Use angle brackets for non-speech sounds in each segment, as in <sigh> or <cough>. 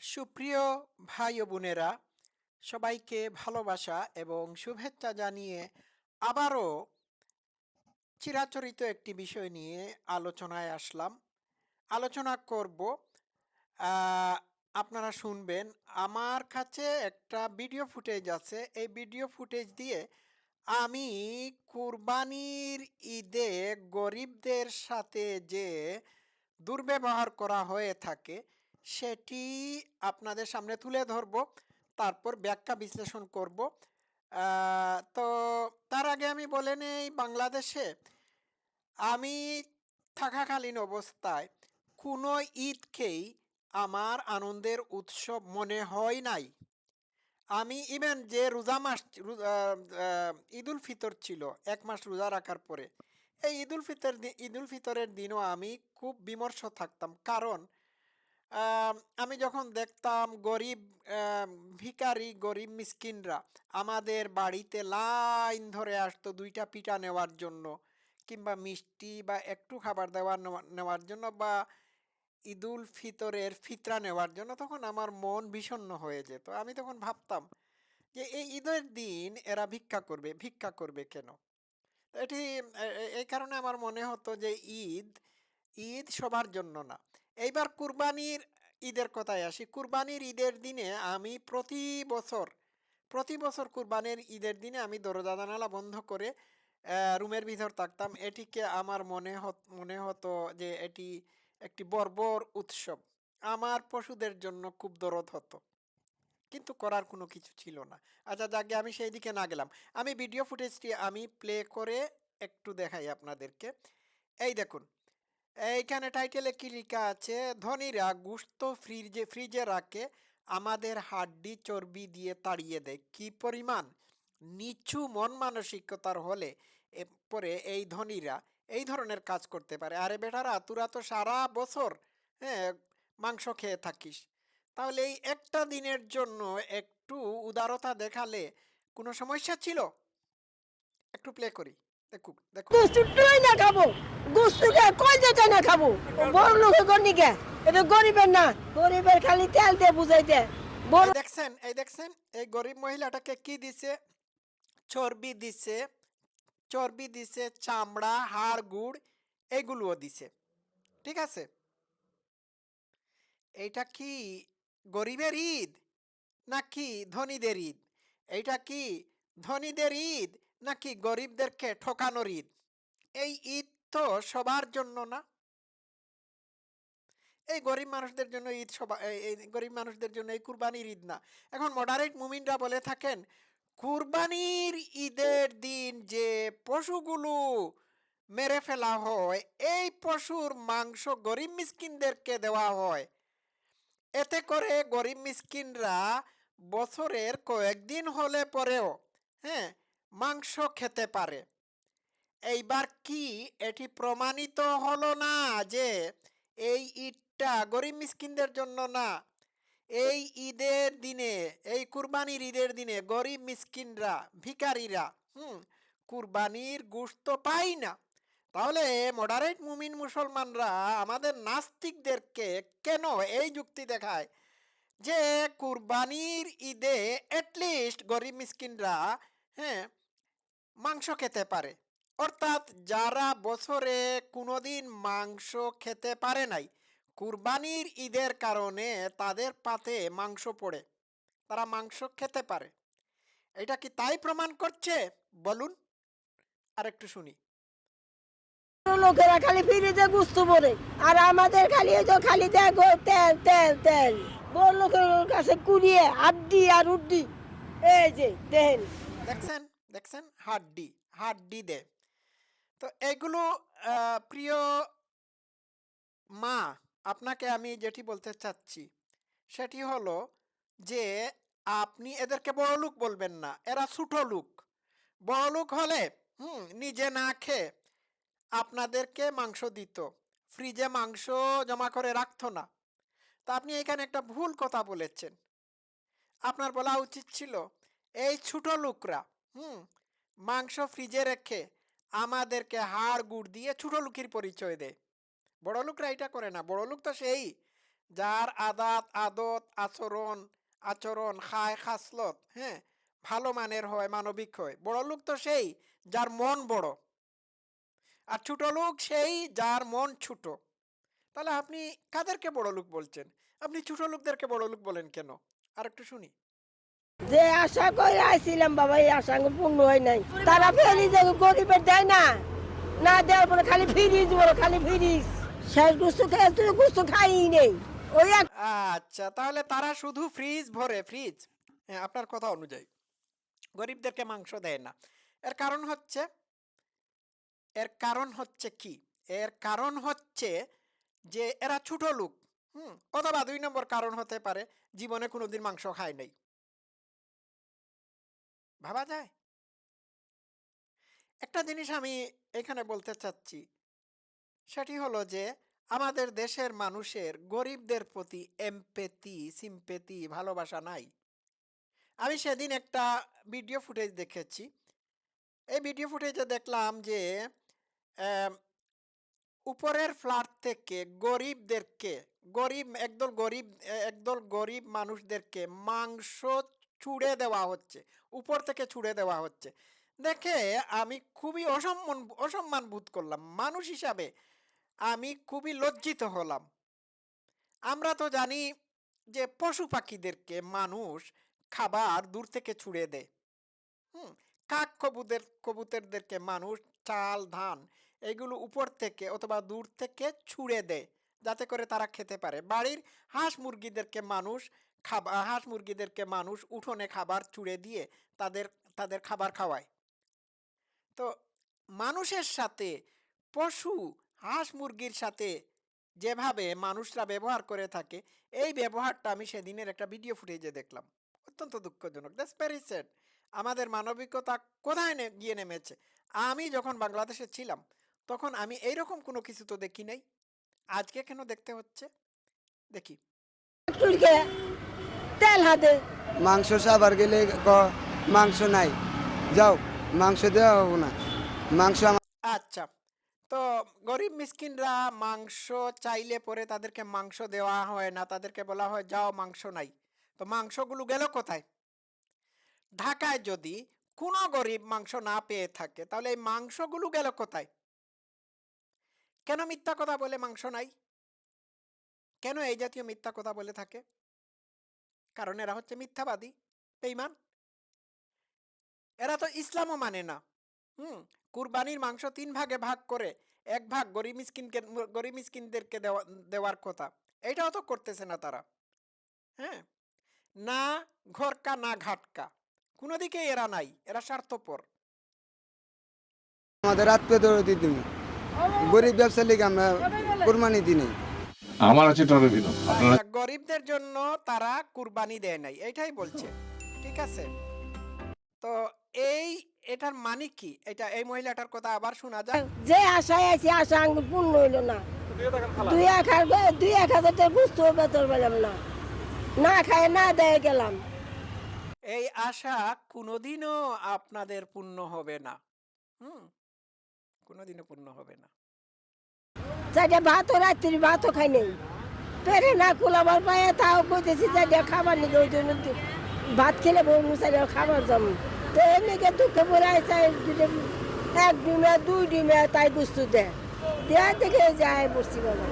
সুপ্রিয় ভাই ও বোনেরা সবাইকে ভালোবাসা এবং শুভেচ্ছা জানিয়ে আবারও চিরাচরিত একটি বিষয় নিয়ে আলোচনায় আসলাম। আলোচনা করব আপনারা শুনবেন, আমার কাছে একটা ভিডিও ফুটেজ আছে। এই ভিডিও ফুটেজ দিয়ে আমি কুরবানির ঈদে গরিবদের সাথে যে দুর্ব্যবহার করা হয়ে থাকে সেটি আপনাদের সামনে তুলে ধরব, তারপর ব্যাখ্যা বিশ্লেষণ করব। তো তার আগে আমি বলে নেই বাংলাদেশে আমি থাকাকালীন অবস্থায় কোনো ঈদকেই আমার আনন্দের উৎসব মনে হয় নাই। আমি ইভেন যে রোজা মাস ঈদুল ফিতর ছিল, এক মাস রোজা রাখার পরে, এই ঈদুল ফিতর ঈদুল ফিতরের দিনও আমি খুব বিমর্ষ থাকতাম। কারণ আম, যখন দেখতাম গরিব ভিখারি গরিব মিসকিনরা আমাদের বাড়িতে লাইন ধরে আসতো দুইটা পিঠা নেওয়ার জন্য কিংবা মিষ্টি বা একটু খাবার নেওয়া- নেওয়ার জন্য বা ঈদুল ফিতরের ফিতরা নেওয়ার জন্য তখন আমার মন বিষণ্ণ হয়ে যেত। আমি তখন ভাবতাম যে এই ঈদের দিন এরা ভিক্ষা করবে ভিক্ষা করবে কেন? এটি এই কারণে আমার মনে হতো যে ঈদ ঈদ সবার জন্য না। এইবার কুরবানির ঈদের কথায় আসি। কুরবানির ঈদের দিনে আমি প্রতি বছর প্রতি বছর কুরবানির ঈদের দিনে আমি দরজা জানালা বন্ধ করে রুমের ভিতর থাকতাম। এটিকে আমার মনে মনে হতো যে এটি একটি বর্বর উৎসব। আমার পশুদের জন্য খুব দরদ হতো। কিন্তু করার কোনো কিছু ছিল না। আচ্ছা যাকে আমি সেই দিকে না গেলাম। আমি ভিডিও ফুটেজটি আমি প্লে করে একটু দেখাই আপনাদেরকে। এই দেখুন। এইখানে টাইটেলে কি লেখা আছে? ধনীরা গুস্ত ফ্রিজে ফ্রিজে রাখে, আমাদের হাড্ডি, চর্বি দিয়ে তাড়িয়ে দেয়। কি পরিমাণ? নিচু মন মানসিকতার হলে পরে এই ধনীরা এই ধরনের কাজ করতে পারে। আরে বেটারা, তোরা তো সারা বছর হ্যাঁ মাংস খেয়ে থাকিস। তাহলে এই একটা দিনের জন্য একটু উদারতা দেখালে কোনো সমস্যা ছিল? একটু প্লে করি। দেখুক দেখুন গুস্তুটাই না খাব। গুস্তুকে কই যেতে না খাব? বড় লোকের গন্ডি কে? এটা গরিবের না। গরিবের খালি তেল দিয়ে বুঝাই দে। বড় দেখছেন এই দেখছেন এই গরিব মহিলাটাকে কি দিছে? চর্বি দিছে চর্বি দিছে চামড়া হাড় গুড় এগুলোও দিছে। ঠিক আছে? এইটা কি গরিবের ঈদ? নাকি ধনীদের ঈদ? এইটা কি ধনীদের ঈদ? নাকি গরিবদেরকে ঠকানোর ঈদ? এই ঈদ তো সবার জন্য না। এই গরিব মানুষদের জন্য ঈদ সবা, এই- গরিব মানুষদের জন্য এই কুরবানির ঈদ না। এখন মডারেট মুমিনরা বলে থাকেন, কুরবানির ঈদের দিন যে পশুগুলো মেরে ফেলা হয়, এই পশুর মাংস গরিব মিসকিনদেরকে দেওয়া হয়। এতে করে গরিব মিসকিনরা বছরের কয়েকদিন হলে পরেও হ্যাঁ মাংস খেতে পারে। এইবার কি এটি প্রমাণিত হলো না যে এই ঈদটা গরিব মিসকিনদের জন্য না? এই ঈদের দিনে, এই কুরবানির ঈদের দিনে গরিব মিসকিনরা, ভিখারিরা, হুম, কুরবানির গোশত পায় না। তাহলে মডারেট মুমিন মুসলমানরা আমাদের নাস্তিকদেরকে কেন এই যুক্তি দেখায় যে কুরবানির ঈদে অ্যাটলিস্ট গরিব মিসকিনরা হ্যাঁ মাংস খেতে পারে। অর্থাৎ যারা বছরে কোনোদিন মাংস খেতে পারে নাই কুরবানির ঈদের কারণে তাদের পাতে মাংস পড়ে। তারা মাংস খেতে পারে। এটা কি তাই প্রমাণ করছে? বলুন। আর একটু শুনি। লোকেরা খালি ফিরে ফ্রিজে গুস্তু পরে আর আমাদের খালি তো খালি দেখো তেল তেল তেল। বড় লোকের কাছে কুড়িয়ে আড্ডি আর উড্ডি। এই যে দেন দেখছেন? দেখছেন? হাড্ডি হাড্ডি দে তো এগুলো প্রিয় মা, আপনাকে আমি যেটি বলতে চাচ্ছি, সেটি হলো যে, আপনি এদেরকে বড় লোক বলবেন না, এরা ছোট লোক। বড় লোক হলে, হুম, নিজে না খেয়ে আপনাদেরকে মাংস দিত। ফ্রিজে মাংস জমা করে রাখতো না। তা আপনি এখানে একটা ভুল কথা বলেছেন। আপনার বলা উচিত ছিল, এই ছোট লোকরা হুম, মাংস ফ্রিজে রেখে আমাদেরকে হাড় গুড় দিয়ে ছোট লোকের পরিচয় দেয় বড় লোকরা এটা করে না, বড় লোক তো সেই যার আদাত, আদত, আচরণ আচরণ, খায়, খাসলত হ্যাঁ ভালো মানের হয়, মানবিক হয়, বড় লোক তো সেই যার মন বড়। আর ছোট লোক সেই যার মন ছোট। তাহলে আপনি কাদেরকে বড় লোক বলছেন? আপনি ছোট লোকদেরকে বড় লোক বলেন কেন? আর একটু শুনি। যে আশা করে আইছিলাম, বাবা, এই আশা পূর্ণ হয় নাই। তারা ফেরি যে গরিবের দেয় না। না দেওয়ার পরে খালি ফ্রিজ বড় খালি ফ্রিজ শেষ গুস্তু খেয়ে তুই গুস্তু খাই নেই। ওই আচ্ছা তাহলে তারা শুধু ফ্রিজ ভরে, ফ্রিজ? আপনার কথা অনুযায়ী। গরিবদেরকে মাংস দেয় না। এর কারণ হচ্ছে, এর কারণ হচ্ছে কি? এর কারণ হচ্ছে যে এরা ছোট লোক। হুম, অথবা দুই নম্বর কারণ হতে পারে, জীবনে কোনোদিন মাংস খায় নাই। ভাবা যায়? একটা জিনিস আমি এখানে বলতে চাচ্ছি। সেটি হলো যে, আমাদের দেশের মানুষের গরিবদের প্রতি এমপেতি সিম্পেতি ভালোবাসা নাই। আমি সেদিন একটা ভিডিও ফুটেজ দেখেছি। এই ভিডিও ফুটেজে দেখলাম যে উপরের ফ্ল্যাট থেকে গরিবদেরকে, গরিব, একদল গরিব একদল গরিব মানুষদেরকে মাংস ছুড়ে দেওয়া হচ্ছে, উপর থেকে ছুড়ে দেওয়া হচ্ছে। দেখে আমি খুবই অসম্মান অসম্মান বোধ করলাম। মানুষ হিসাবে আমি খুবই লজ্জিত হলাম। আমরা তো জানি যে পশু পাখিদেরকে মানুষ খাবার দূর থেকে ছুড়ে দেয়। হুম, কাক কবুদের, কবুতরদেরকে মানুষ চাল, ধান এগুলো উপর থেকে অথবা দূর থেকে ছুঁড়ে দেয়। যাতে করে তারা খেতে পারে। বাড়ির হাঁস মুরগিদেরকে মানুষ খাবার হাঁস মুরগিদেরকে মানুষ উঠোনে খাবার চুড়ে দিয়ে তাদের তাদের খাবার খাওয়ায়। তো মানুষের সাথে, পশু, হাঁস মুরগির সাথে যেভাবে মানুষরা ব্যবহার করে থাকে, এই ব্যবহারটা আমি সেদিনের একটা ভিডিও ফুটেজে দেখলাম। অত্যন্ত দুঃখজনক। That's very sad. আমাদের মানবিকতা কোথায় গিয়ে নেমেছে? আমি যখন বাংলাদেশে ছিলাম, তখন আমি এইরকম কোনো কিছু তো দেখি নাই। আজকে কেন দেখতে হচ্ছে? দেখি। তেল হাতে। মাংস সাবার গেলে ক মাংস নাই। যাও মাংস দেওয়া হব না। মাংস আমার আচ্ছা তো গরিব মিসকিনরা মাংস চাইলে পরে তাদেরকে মাংস দেওয়া হয় না তাদেরকে বলা হয় যাও মাংস নাই। তো মাংসগুলো গেল কোথায়? ঢাকায় যদি কোনো গরিব মাংস না পেয়ে থাকে তাহলে এই মাংসগুলো গেল কোথায়? কেন মিথ্যা কথা বলে মাংস নাই? কেন এই জাতীয় মিথ্যা কথা বলে থাকে? কারণ এরা হচ্ছে মিথ্যাবাদী বেইমান এরা তো ইসলামও মানে না। হুম কুরবানির মাংস তিন ভাগে ভাগ করে এক ভাগ গরিব মিসকিনকে গরিব মিসকিনদেরকে দেওয়া দেওয়ার কথা। এইটাও তো করতেছে না তারা। হ্যাঁ না ঘরকা না ঘাটকা। কোনো দিকে এরা নাই এরা স্বার্থপর। আমাদের আত্মীয় দৌড়ি গরিব ব্যবসা লিগে আমরা কোরবানি দিই নাই। আমার আছে আপনারা গরিবদের জন্য তারা কুরবানি দেয় নাই এইটাই বলছে ঠিক আছে? তো এই এটার মানে কি? এটা এই মহিলাটার কথা আবার শোনা যায় যে আশায় আছি আশা পূর্ণ হইল না। দুই এক হাজার দুই এক হাজার টাকা বুঝতে বেতন পেলাম না। না খায় না দেয় গেলাম। এই আশা কোনোদিনও আপনাদের পূর্ণ হবে না। হুম কোনোদিনও পূর্ণ হবে না। চারটে ভাতও রাত্রি ভাতও খাই নেই। পেটে না খোলাবার পায়ে তাও কইতেছি চারটে খাবার নিকে ওই জন্য ভাত খেলে বউ চাইলে খাবার জম। তো এমনিকে দুঃখে পড়ে চাই এক ডিমে দুই ডিমে তাই গুস্তু দেয়। দেয়া দেখে যায় বসছি বাবা।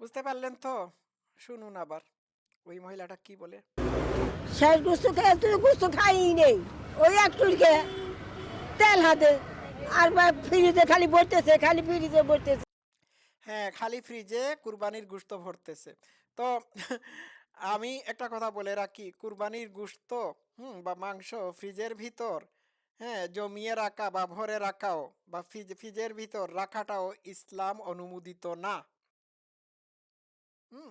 বুঝতে পারলেন তো? শুনুন আবার ওই মহিলাটা কি বলে? শেষ গুস্তু খেয়ে তুই গুস্তু খাই নেই। ওই এক একটুকে তেল হাতে আর ফ্রিজে খালি ভরতেছে খালি ফ্রিজে ভরতেছে। হ্যাঁ খালি ফ্রিজে কুরবানির গুস্ত ভরতেছে। তো <laughs> আমি একটা কথা বলে রাখি, কুরবানির গুস্ত, হুম, বা মাংস ফ্রিজের ভিতর হ্যাঁ জমিয়ে রাখা বা ভরে রাখাও বা ফ্রিজ ফ্রিজের ভিতর রাখাটাও ইসলাম অনুমোদিত না। হুম,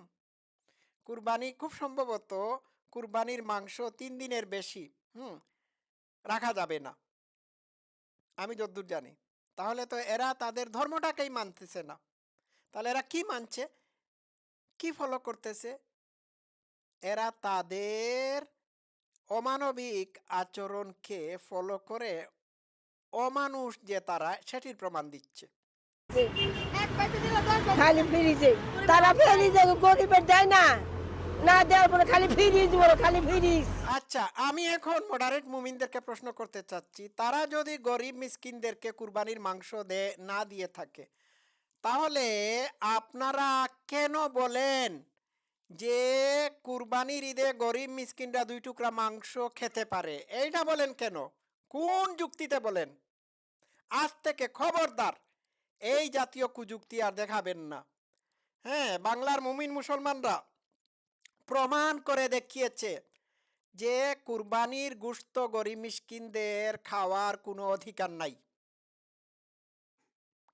কুরবানি খুব সম্ভবত কুরবানির মাংস তিন দিনের বেশি, হুম, রাখা যাবে না। আমি যদ্দূর জানি। তাহলে তো এরা তাদের ধর্মটাকেই মানতেছে না। তাহলে এরা কি মানছে? কি ফলো করতেছে? এরা তাদের অমানবিক আচরণকে ফলো করে অমানুষ যে তারা সেটির প্রমাণ দিচ্ছে। খালি ফ্রিজে তারা ফ্রিজে গরিবের দেয় না। না দেওয়ার পরে খালি ফ্রিজ বলো খালি ফ্রিজ আচ্ছা আমি এখন মডারেট মুমিনদেরকে প্রশ্ন করতে চাচ্ছি। তারা যদি গরিব মিসকিনদেরকে কুরবানির মাংস দে না দিয়ে থাকে তাহলে আপনারা কেন বলেন যে কুরবানির ঈদে গরিব মিসকিনরা দুই টুকরা মাংস খেতে পারে? এইটা বলেন কেন? কোন যুক্তিতে বলেন? আজ থেকে খবরদার। এই জাতীয় কুযুক্তি আর দেখাবেন না। হ্যাঁ বাংলার মুমিন মুসলমানরা প্রমাণ করে দেখিয়েছে যে কুরবানির গুস্ত গরিব মিসকিনদের খাওয়ার কোনো অধিকার নাই।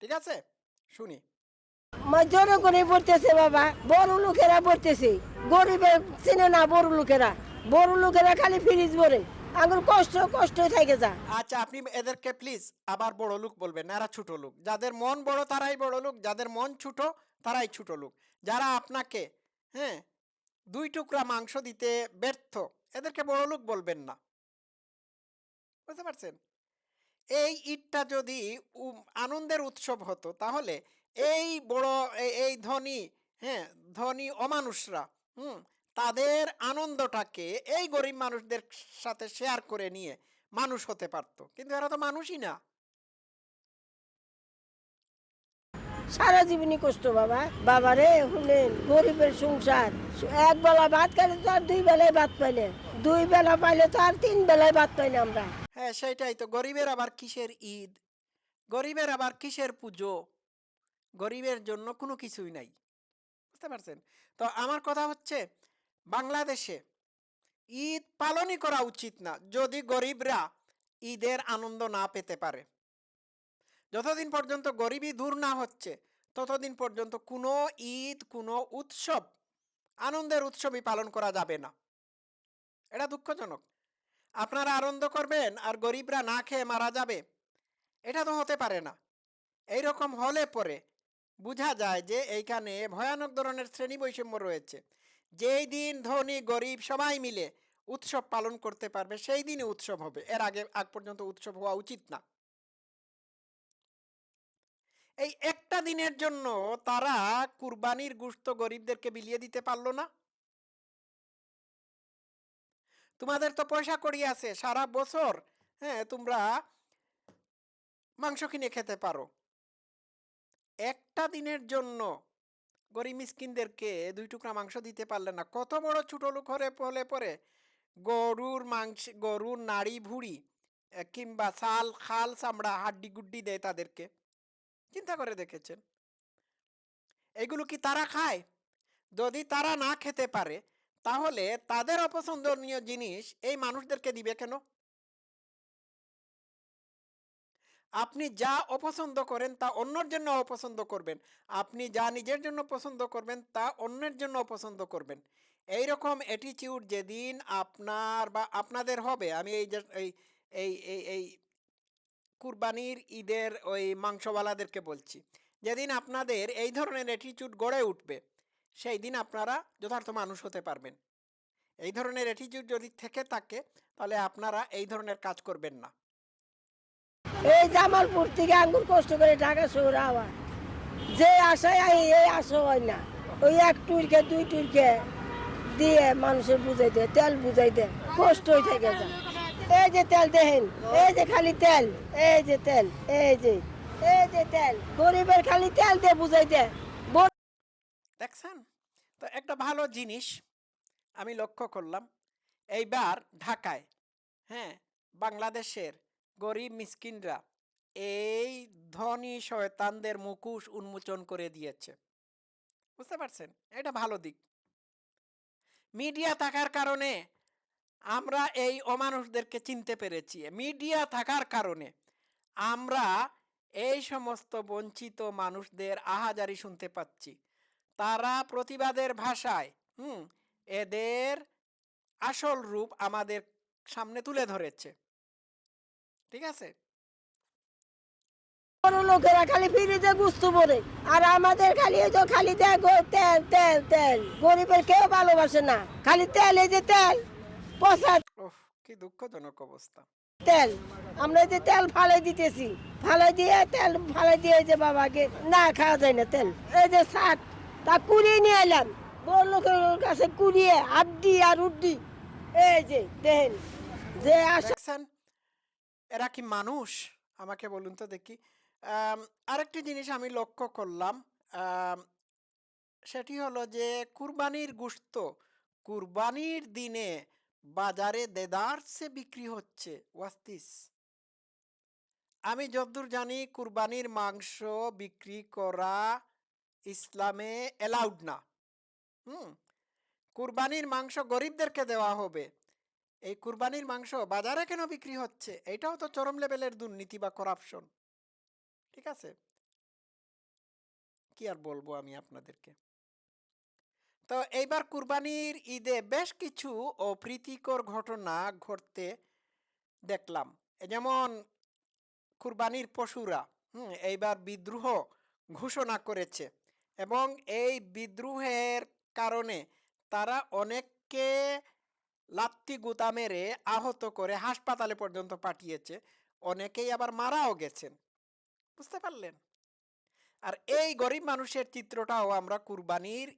ঠিক আছে? শুনি। করে পড়তেছে বাবা বড় লোকেরা পড়তেছে। গরিবের চিনে না বড় লোকেরা। বড় লোকেরা খালি ফ্রিজ ভরে। আঙুর কষ্ট কষ্ট থাকে যা। আচ্ছা আপনি এদেরকে প্লিজ আবার বড় লোক বলবেন এরা ছোট লোক। যাদের মন বড় তারাই বড় লোক। যাদের মন ছোট তারাই ছোট লোক। যারা আপনাকে হ্যাঁ দুই টুকরা মাংস দিতে ব্যর্থ এদেরকে বড় লোক বলবেন না। বুঝতে পারছেন? এই ঈদটা যদি আনন্দের উৎসব হতো, তাহলে এই বড় এই ধনী হ্যাঁ ধনী অমানুষরা, হুম, তাদের আনন্দটাকে এই গরিব মানুষদের সাথে শেয়ার করে নিয়ে মানুষ হতে পারতো। কিন্তু এরা তো মানুষই না। সারা জীবনই কষ্ট, বাবা। বাবারে, শুনেন, গরিবের সংসার। এক বেলা ভাত খাইলে তো আর দুই বেলায় ভাত পাইলে দুই বেলা পাইলে তো আর তিন বেলায় ভাত পাই না আমরা। হ্যাঁ সেটাই তো। গরিবের আবার কিসের ঈদ? গরিবের আবার কিসের পুজো? গরিবের জন্য কোনো কিছুই নাই। বুঝতে পারছেন? তো আমার কথা হচ্ছে, বাংলাদেশে ঈদ পালনই করা উচিত না, যদি গরিবরা ঈদের আনন্দ না পেতে পারে। যতদিন পর্যন্ত গরিবই দূর না হচ্ছে, ততদিন পর্যন্ত কোনো ঈদ, কোনো উৎসব, আনন্দের উৎসবই পালন করা যাবে না। এটা দুঃখজনক। আপনারা আনন্দ করবেন আর গরিবরা না খেয়ে মারা যাবে, এটা তো হতে পারে না। এই রকম হলে পরে বোঝা যায় যে এইখানে ভয়ানক ধরনের শ্রেণি বৈষম্য রয়েছে। যেই দিন ধনী, গরিব সবাই মিলে উৎসব পালন করতে পারবে, সেই দিনই উৎসব হবে। এর আগে, আগ পর্যন্ত উৎসব হওয়া উচিত না। এই একটা দিনের জন্য তারা কুরবানির গুস্ত গরিবদেরকে বিলিয়ে দিতে পারল না। তোমাদের তো পয়সা কড়ি আছে, সারা বছর হ্যাঁ তোমরা মাংস কিনে খেতে পারো। একটা দিনের জন্য গরিব মিসকিনদেরকে দুই টুকরা মাংস দিতে পারলে না। কত বড় ছোট লোক হলে হলে পরে গরুর মাংস, গরুর নাড়ি ভুড়ি কিংবা ছাল, খাল চামড়া হাড্ডি গুড্ডি দেয় তাদেরকে। চিন্তা করে দেখেছেন? এগুলো কি তারা খায়? যদি তারা না খেতে পারে, তাহলে তাদের অপছন্দনীয় জিনিস এই মানুষদেরকে দিবে কেন? আপনি যা অপছন্দ করেন, তা অন্যের জন্য অপছন্দ করবেন। আপনি যা নিজের জন্য পছন্দ করবেন, তা অন্যের জন্য অপছন্দ করবেন। এই রকম অ্যাটিটিউড যেদিন আপনার বা আপনাদের হবে, আমি এই এই এই এই কুরবানির ঈদের ওই মাংসওয়ালাদেরকে বলছি, যেদিন আপনাদের এই ধরনের অ্যাটিটিউড গড়ে উঠবে, সেই দিন আপনারা যথার্থ মানুষ হতে পারবেন। এই ধরনের অ্যাটিটিউড যদি থেকে থাকে, তাহলে আপনারা এই ধরনের কাজ করবেন না। এই জামালপুর থেকে আঙ্গুর কষ্ট করে ঢাকা শহরে আওয়া যে আশায় আই, এই আশা হয় না। ওই এক টুরকে দুই টুরকে দিয়ে মানুষের বুঝাই দেয়, তেল বুঝাই দেয়, কষ্ট হয়ে থাকে যা। এই যে তেল দেখেন, এই যে খালি তেল, এই যে তেল, এই যে এই যে তেল। গরিবের খালি তেল দিয়ে বুঝাই বড় দেখছেন? তো একটা ভালো জিনিস আমি লক্ষ্য করলাম। এইবার ঢাকায় হ্যাঁ বাংলাদেশের গরিব মিসকিনরা এই ধনী শয়তানদের মুখোশ উন্মোচন করে দিয়েছে। বুঝতে পারছেন? এটা ভালো দিক। মিডিয়া থাকার কারণে আমরা এই অমানুষদেরকে চিনতে পেরেছি, মিডিয়া থাকার কারণে। আমরা এই সমস্ত বঞ্চিত মানুষদের আহাজারি শুনতে পাচ্ছি। তারা প্রতিবাদের ভাষায়, হুম, এদের আসল রূপ আমাদের সামনে তুলে ধরেছে। ঠিক আছে? বড় লোকেরা খালি ফ্রিজে গুস্তু পরে আর আমাদের খালি যে খালি গো তেল তেল তেল। গরিবের কেউ ভালোবাসে না, খালি তেল এই যে তেল। পচা কি দুঃখজনক অবস্থা। তেল আমরা যে তেল ফালাই দিতেছি ফালাই দিয়ে তেল ফালাই দিয়ে যে বাবাকে না খাওয়া যায় না তেল। এই যে শাক তা কুড়িয়ে নিয়ে এলাম। বড় লোকের কাছে কুড়িয়ে আড্ডি আর উড্ডি। এই যে দেখেন যে আসা দেখছেন? এরা কি মানুষ? আমাকে বলুন তো দেখি। আরেকটি জিনিস আমি লক্ষ্য করলাম। সেটি হলো যে কুরবানির গুস্ত কুরবানির দিনে বাজারে দেদারসে বিক্রি হচ্ছে, ওয়াস্তিস। আমি যতদূর জানি, কুরবানির মাংস বিক্রি করা ইসলামে অ্যালাউড না। হুম, কুরবানির মাংস গরিবদেরকে দেওয়া হবে। এই কুরবানির মাংস বাজারে কেন বিক্রি হচ্ছে? এটাও তো চরম লেভেলের দুর্নীতি বা করাপশন ঠিক আছে? কি আর বলব আমি আপনাদেরকে? তো এইবার কুরবানির ঈদে বেশ কিছু অপ্রীতিকর ঘটনা ঘটতে দেখলাম। যেমন কুরবানির পশুরা, হুম, এইবার বিদ্রোহ ঘোষণা করেছে এবং এই বিদ্রোহের কারণে তারা অনেককে লাত্তি গুতা মেরে আহত করে হাসপাতালে পর্যন্ত পাঠিয়েছে। অনেকেই আবার মারাও গেছেন। বুঝতে পারলেন? আর এই গরিব মানুষের চিত্রটাও আমরা কুরবানির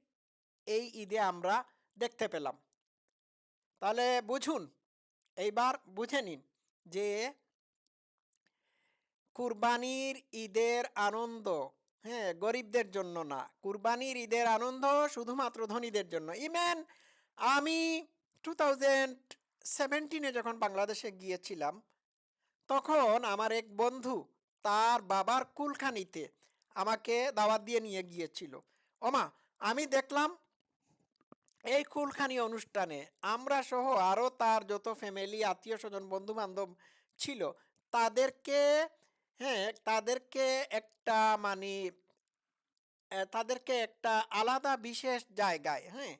এই ঈদে আমরা দেখতে পেলাম। তাহলে বুঝুন, এইবার বুঝে নিন যে কুরবানির ঈদের আনন্দ হ্যাঁ গরিবদের জন্য না। কুরবানির ঈদের আনন্দ শুধুমাত্র ধনীদের জন্য। ইমেন আমি টু থাউজেন্ড সেভেন্টিনে যখন বাংলাদেশে গিয়েছিলাম, তখন আমার এক বন্ধু তার বাবার কুলখানিতে আমাকে দাওয়াত দিয়ে নিয়ে গিয়েছিল। ওমা, আমি দেখলাম এই কুলখানি অনুষ্ঠানে আমরা সহ আরও তার যত ফ্যামিলি আত্মীয় স্বজন বন্ধু বান্ধব ছিল, তাদেরকে হ্যাঁ তাদেরকে একটা মানে তাদেরকে একটা আলাদা বিশেষ জায়গায় হ্যাঁ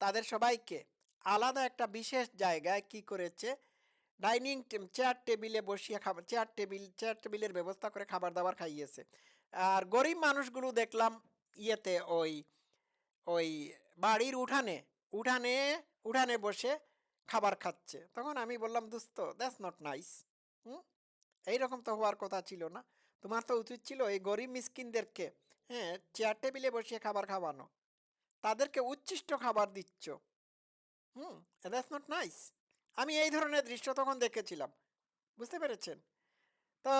তাদের সবাইকে আলাদা একটা বিশেষ জায়গায় কি করেছে? ডাইনিং চেয়ার টেবিলে বসিয়ে খাবার চেয়ার টেবিল, চেয়ার টেবিলের ব্যবস্থা করে খাবার দাবার খাইয়েছে। আর গরিব মানুষগুলো দেখলাম ইয়েতে ওই ওই বাড়ির উঠানে উঠানে উঠানে বসে খাবার খাচ্ছে। তখন আমি বললাম, দোস্ত দ্যাটস নট নাইস হুম? এইরকম তো হওয়ার কথা ছিল না। তোমার তো উচিত ছিল এই গরিব মিসকিনদেরকে হ্যাঁ চেয়ার টেবিলে বসিয়ে খাবার খাওয়ানো। তাদেরকে উচ্ছিষ্ট খাবার দিচ্ছ। হুম দ্যাটস নট নাইস আমি এই ধরনের দৃশ্য তখন দেখেছিলাম। বুঝতে পেরেছেন? তো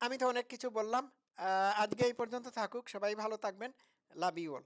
আমি তো অনেক কিছু বললাম। আজকে এই পর্যন্ত থাকুক, সবাই ভালো থাকবেন। Love you all